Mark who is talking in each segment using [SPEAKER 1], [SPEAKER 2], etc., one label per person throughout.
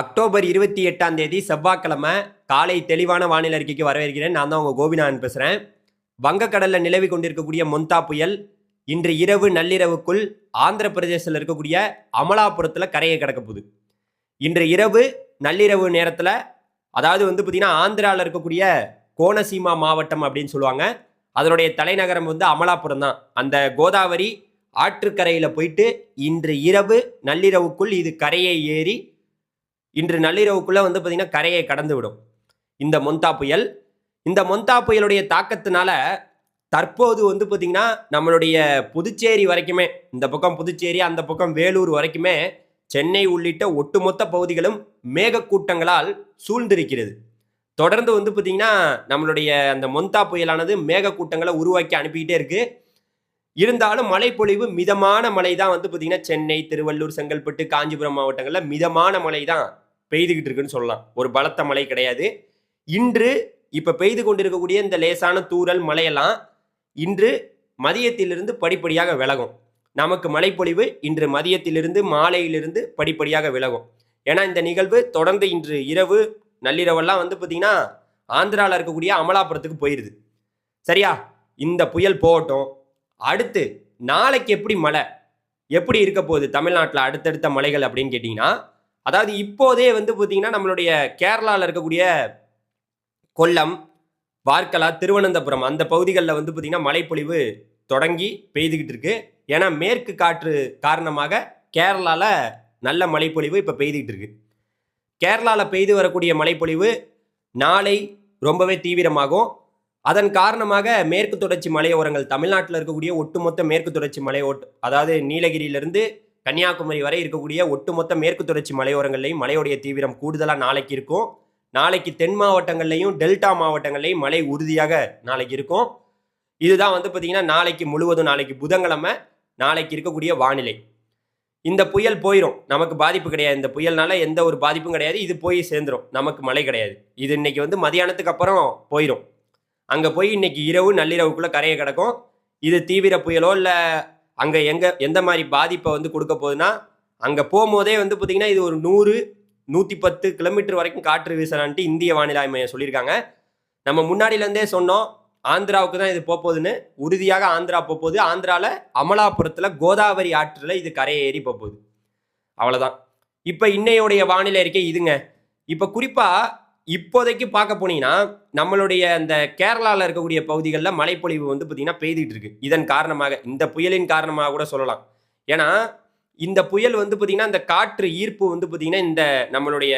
[SPEAKER 1] October இருபத்தி எட்டாம் தேதி செவ்வாய்க்கிழமை காலை தெளிவான வானிலை அறிக்கைக்கு வரவேற்கிறேன். நான் தான் உங்கள் கோபிநாதன் பேசுகிறேன் வங்கக்கடலில் நிலவி கொண்டிருக்கக்கூடிய மொந்தா புயல் இன்று இரவு நள்ளிரவுக்குள் ஆந்திர பிரதேசத்தில் இருக்கக்கூடிய அமலாபுரத்தில் கரையை கிடக்க போகுது. இன்று இரவு நள்ளிரவு நேரத்தில் அதாவது வந்து பார்த்திங்கன்னா ஆந்திராவில் இருக்கக்கூடிய கோனசீமா மாவட்டம் அப்படின்னு சொல்லுவாங்க. அதனுடைய தலைநகரம் வந்து அமலாபுரம் தான். அந்த கோதாவரி ஆற்றுக்கரையில் போயிட்டு இன்று இரவு நள்ளிரவுக்குள் இது கரையை ஏறி இன்று நள்ளிரவுக்குள்ளே வந்து பார்த்திங்கன்னா கரையை கடந்து விடும். இந்த மொந்தா புயல். இந்த மொந்தா புயலுடைய தாக்கத்தினால தற்போது வந்து பார்த்திங்கன்னா நம்மளுடைய புதுச்சேரி வரைக்குமே இந்த பக்கம் புதுச்சேரி அந்த பக்கம் வேலூர் வரைக்குமே சென்னை உள்ளிட்ட ஒட்டுமொத்த பகுதிகளும் மேகக்கூட்டங்களால் சூழ்ந்திருக்கிறது. தொடர்ந்து வந்து பார்த்திங்கன்னா நம்மளுடைய அந்த மொந்தா புயலானது மேகக்கூட்டங்களை உருவாக்கி அனுப்பிக்கிட்டே இருக்குது இருந்தாலும் மழைப்பொழிவு மிதமான மழை தான் வந்து பார்த்திங்கன்னா சென்னை திருவள்ளூர் செங்கல்பட்டு காஞ்சிபுரம் மாவட்டங்களில் மிதமான மழை தான் பெய்துகிட்டு இருக்குன்னு சொல்லலாம். ஒரு பலத்த மழை கிடையாது. இன்று இப்போ பெய்து கொண்டிருக்கக்கூடிய இந்த லேசான தூரல் மழையெல்லாம் இன்று மதியத்திலிருந்து படிப்படியாக விலகும். நமக்கு மழைப்பொழிவு இன்று மதியத்திலிருந்து மாலையிலிருந்து படிப்படியாக விலகும். ஏன்னா இந்த நிகழ்வு தொடர்ந்து இன்று இரவு நள்ளிரவெல்லாம் வந்து பார்த்திங்கன்னா ஆந்திராவில் இருக்கக்கூடிய அமலாபுரத்துக்கு போயிடுது சரியா? இந்த புயல் போகட்டும். அடுத்து நாளைக்கு எப்படி மழை? எப்படி இருக்க போகுது? தமிழ்நாட்டில் அடுத்தடுத்த மலைகள் அப்படின்னு கேட்டிங்கன்னா அதாவது இப்போதே வந்து பார்த்தீங்கன்னா நம்மளுடைய கேரளாவில் இருக்கக்கூடிய கொல்லம் வார்க்கலா திருவனந்தபுரம் அந்த பகுதிகளில் வந்து பார்த்திங்கன்னா மழைப்பொழிவு தொடங்கி பெய்துக்கிட்டு இருக்கு. ஏன்னா மேற்கு காற்று காரணமாக கேரளாவில் நல்ல மழைப்பொழிவு இப்போ பெய்துக்கிட்டு இருக்கு. கேரளாவில் பெய்து வரக்கூடிய மழைப்பொழிவு நாளை ரொம்பவே தீவிரமாகும். அதன் காரணமாக மேற்கு தொடர்ச்சி மலையோரங்கள் தமிழ்நாட்டில் இருக்கக்கூடிய ஒட்டுமொத்த மேற்கு தொடர்ச்சி மலையோட் அதாவது நீலகிரியிலிருந்து கன்னியாகுமரி வரை இருக்கக்கூடிய ஒட்டுமொத்த மேற்கு தொடர்ச்சி மலையோரங்கள்லையும் மழையுடைய தீவிரம் கூடுதலாக நாளைக்கு இருக்கும். நாளைக்கு தென் மாவட்டங்கள்லையும் டெல்டா மாவட்டங்கள்லையும் மழை உறுதியாக நாளைக்கு இருக்கும். இதுதான் வந்து பார்த்திங்கன்னா நாளைக்கு முழுவதும் நாளைக்கு புதன்கிழமை நாளைக்கு இருக்கக்கூடிய வானிலை. இந்த புயல் போயிடும் நமக்கு பாதிப்பு கிடையாது. இந்த புயல்னால எந்த ஒரு பாதிப்பும் கிடையாது. இது போய் சேர்ந்துரும். நமக்கு மழை கிடையாது. இது இன்னைக்கு வந்து மதியானத்துக்கு அப்புறம் போயிடும் அங்கே போய் இன்னைக்கு இரவு நள்ளிரவுக்குள்ளே கரையை கிடக்கும். இது தீவிர புயலோ இல்லை அங்கே எங்கே எந்த மாதிரி பாதிப்பை வந்து கொடுக்க போகுதுன்னா அங்கே போகும்போதே வந்து பார்த்திங்கன்னா இது ஒரு நூறு நூற்றி பத்து கிலோமீட்டர் வரைக்கும் காற்று வீசலான்ட்டு இந்திய வானிலை மையம் சொல்லியிருக்காங்க. நம்ம முன்னாடியிலேருந்தே சொன்னோம் ஆந்திராவுக்கு தான் இது போகுதுன்னு. உறுதியாக ஆந்திரா போகுது. ஆந்திராவில் அமலாபுரத்தில் கோதாவரி ஆற்றில் இது கரையை ஏறி போகுது. அவ்வளோதான் இப்போ இன்னையோடைய வானிலை இருக்கே இதுங்க. இப்போ குறிப்பாக இப்போதைக்கு பார்க்க போனீங்கன்னா நம்மளுடைய அந்த கேரளாவில் இருக்கக்கூடிய பகுதிகளில் மழைப்பொழிவு வந்து பார்த்திங்கன்னா பெய்துட்டு இருக்கு. இதன் காரணமாக இந்த புயலின் காரணமாக கூட சொல்லலாம். ஏன்னா இந்த புயல் வந்து பார்த்திங்கன்னா இந்த காற்று ஈர்ப்பு வந்து பார்த்திங்கன்னா இந்த நம்மளுடைய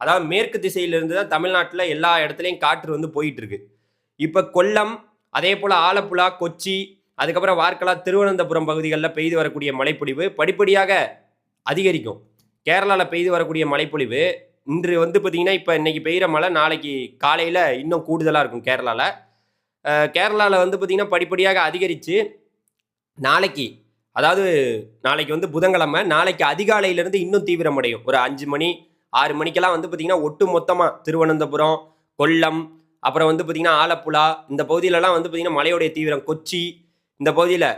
[SPEAKER 1] அதாவது மேற்கு திசையிலிருந்து தான் தமிழ்நாட்டில் எல்லா இடத்துலையும் காற்று வந்து போயிட்டு இருக்கு. இப்போ கொல்லம் அதே போல் ஆலப்புழா கொச்சி அதுக்கப்புறம் வார்க்கலா திருவனந்தபுரம் பகுதிகளில் பெய்து வரக்கூடிய மழைப்பொழிவு படிப்படியாக அதிகரிக்கும். கேரளாவில் பெய்து வரக்கூடிய மழைப்பொழிவு இன்று வந்து பார்த்தீங்கன்னா இப்போ இன்றைக்கி பெய்கிற மழை நாளைக்கு காலையில் இன்னும் கூடுதலாக இருக்கும் கேரளாவில் கேரளாவில் வந்து பார்த்திங்கன்னா படிப்படியாக அதிகரித்து நாளைக்கு அதாவது நாளைக்கு வந்து புதன்கிழமை நாளைக்கு அதிகாலையிலேருந்து இன்னும் தீவிரமடையும். ஒரு அஞ்சு மணி ஆறு மணிக்கெல்லாம் வந்து பார்த்திங்கன்னா ஒட்டு மொத்தமாக திருவனந்தபுரம் கொல்லம் அப்புறம் வந்து பார்த்திங்கன்னா ஆலப்புழா இந்த பகுதியிலலாம் வந்து பார்த்திங்கன்னா மழையோடைய தீவிரம் கொச்சி இந்த பகுதியில்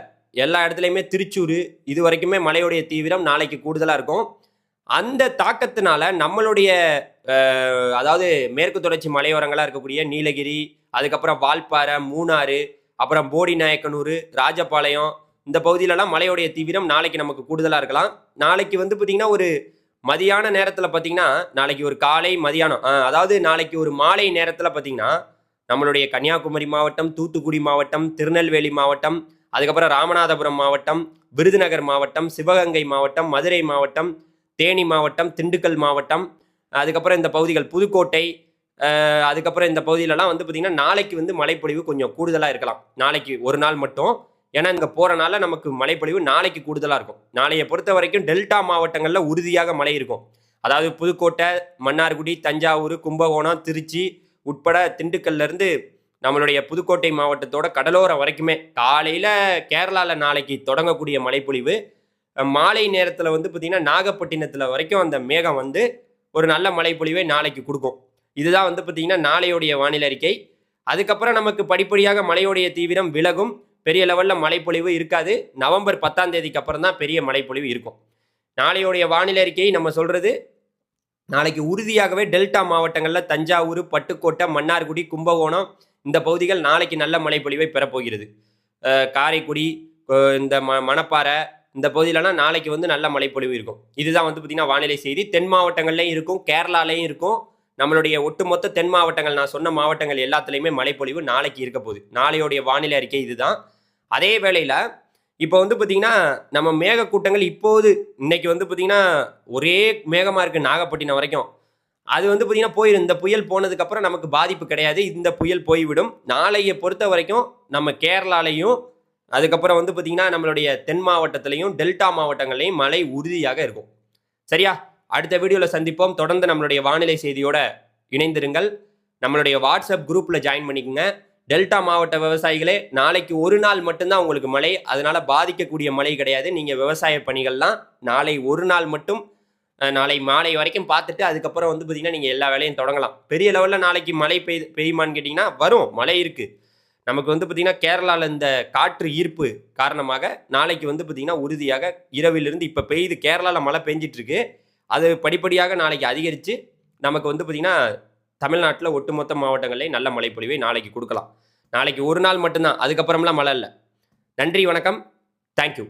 [SPEAKER 1] எல்லா இடத்துலையுமே திருச்சூர் இது வரைக்குமே மழையோடைய தீவிரம் நாளைக்கு கூடுதலாக இருக்கும். அந்த தாக்கத்தினால நம்மளுடைய அதாவது மேற்கு தொடர்ச்சி மலையோரங்களாக இருக்கக்கூடிய நீலகிரி அதுக்கப்புறம் வால்பாறை மூணாறு அப்புறம் போடி நாயக்கனூர் ராஜபாளையம் இந்த பகுதியிலலாம் மழையோடைய தீவிரம் நாளைக்கு நமக்கு கூடுதலாக இருக்கலாம். நாளைக்கு வந்து பார்த்திங்கன்னா ஒரு மதியான நேரத்தில் பார்த்தீங்கன்னா நாளைக்கு ஒரு காலை மதியானம் ஆ, அதாவது நாளைக்கு ஒரு மாலை நேரத்தில் பார்த்தீங்கன்னா நம்மளுடைய கன்னியாகுமரி மாவட்டம் தூத்துக்குடி மாவட்டம் திருநெல்வேலி மாவட்டம் அதுக்கப்புறம் ராமநாதபுரம் மாவட்டம் விருதுநகர் மாவட்டம் சிவகங்கை மாவட்டம் மதுரை மாவட்டம் தேனி மாவட்டம் திண்டுக்கல் மாவட்டம் அதுக்கப்புறம் இந்த பகுதிகள் புதுக்கோட்டை அதுக்கப்புறம் இந்த பகுதியிலலாம் வந்து பார்த்திங்கன்னா நாளைக்கு வந்து மழைப்பொழிவு கொஞ்சம் கூடுதலாக இருக்கலாம். நாளைக்கு ஒரு நாள் மட்டும். ஏன்னா இங்கே போகிறனால நமக்கு மழைப்பொழிவு நாளைக்கு கூடுதலாக இருக்கும். நாளைய பொறுத்த வரைக்கும் டெல்டா மாவட்டங்களில் உறுதியாக மழை இருக்கும். அதாவது புதுக்கோட்டை மன்னார்குடி தஞ்சாவூர் கும்பகோணம் திருச்சி உட்பட திண்டுக்கல்லேருந்து நம்மளுடைய புதுக்கோட்டை மாவட்டத்தோட கடலோரம் வரைக்குமே காலையில் கேரளாவில் நாளைக்கு தொடங்கக்கூடிய மழைப்பொழிவு மாலை நேரத்தில் வந்து பார்த்திங்கன்னா நாகப்பட்டினத்தில் வரைக்கும் அந்த மேகம் வந்து ஒரு நல்ல மழைப்பொழிவை நாளைக்கு கொடுக்கும். இதுதான் வந்து பார்த்திங்கன்னா நாளையுடைய வானிலை அறிக்கை. அதுக்கப்புறம் நமக்கு படிப்படியாக மழையுடைய தீவிரம் விலகும். பெரிய லெவலில் மழைப்பொழிவு இருக்காது. நவம்பர் பத்தாம் தேதிக்கு அப்புறம் தான் பெரிய மழைப்பொழிவு இருக்கும். நாளையுடைய வானிலை அறிக்கையை நம்ம சொல்கிறது நாளைக்கு உறுதியாகவே டெல்டா மாவட்டங்களில் தஞ்சாவூர் பட்டுக்கோட்டை மன்னார்குடி கும்பகோணம் இந்த பகுதிகள் நாளைக்கு நல்ல மழைப்பொழிவை பெறப்போகிறது. காரைக்குடி இந்த ம மணப்பாறை இந்த பகுதியிலலாம் நாளைக்கு வந்து நல்ல மழைப்பொழிவு இருக்கும். இதுதான் வந்து பார்த்திங்கன்னா வானிலை செய்தி. தென் மாவட்டங்கள்லையும் இருக்கும் கேரளாலையும் இருக்கும். நம்மளுடைய ஒட்டுமொத்த தென் மாவட்டங்கள் நான் சொன்ன மாவட்டங்கள் எல்லாத்துலேயுமே மழைப்பொழிவு நாளைக்கு இருக்க போகுது. நாளையோடைய வானிலை அறிக்கை இதுதான். அதே வேளையில் இப்போ வந்து பார்த்திங்கன்னா நம்ம மேகக்கூட்டங்கள் இப்போது இன்னைக்கு வந்து பார்த்திங்கன்னா ஒரே மேகமாக இருக்குது நாகப்பட்டினம் வரைக்கும். அது வந்து பார்த்திங்கன்னா போயிடும் இந்த புயல் போனதுக்கப்புறம் நமக்கு பாதிப்பு கிடையாது. இந்த புயல் போய்விடும். நாளையை பொறுத்த வரைக்கும் நம்ம கேரளாலையும் அதுக்கப்புறம் வந்து பார்த்திங்கன்னா நம்மளுடைய தென் மாவட்டத்திலையும் டெல்டா மாவட்டங்கள்லையும் மழை உறுதியாக இருக்கும். சரியா? அடுத்த வீடியோவில் சந்திப்போம். தொடர்ந்து நம்மளுடைய வானிலை செய்தியோட இணைந்திருங்கள். நம்மளுடைய வாட்ஸ்அப் குரூப்பில் ஜாயின் பண்ணிக்கோங்க. டெல்டா மாவட்ட விவசாயிகளே நாளைக்கு ஒரு நாள் மட்டும்தான் உங்களுக்கு மழை. அதனால் பாதிக்கக்கூடிய மழை கிடையாது. நீங்கள் விவசாய பணிகள்லாம் நாளை ஒரு நாள் மட்டும் நாளை மாலை வரைக்கும் பார்த்துட்டு அதுக்கப்புறம் வந்து பார்த்தீங்கன்னா நீங்கள் எல்லா வேலையும் தொடங்கலாம். பெரிய லெவலில் நாளைக்கு மழை பெய் பெய்யுமான்னு கேட்டிங்கன்னா வரும். மழை இருக்குது நமக்கு வந்து பார்த்திங்கன்னா கேரளாவில் இந்த காற்று ஈர்ப்பு காரணமாக நாளைக்கு வந்து பார்த்திங்கன்னா உறுதியாக இரவிலிருந்து இப்போ பெய்யுது. கேரளாவில் மழை பெஞ்சிட்ருக்கு. அது படிப்படியாக நாளைக்கு அதிகரித்து நமக்கு வந்து பார்த்திங்கன்னா தமிழ்நாட்டில் ஒட்டுமொத்த மாவட்டங்களில் நல்ல மழைப்பொழிவை நாளைக்கு கொடுக்கலாம். நாளைக்கு ஒரு நாள் மட்டும்தான். அதுக்கப்புறம்லாம் மழை இல்லை. நன்றி வணக்கம். தேங்க்யூ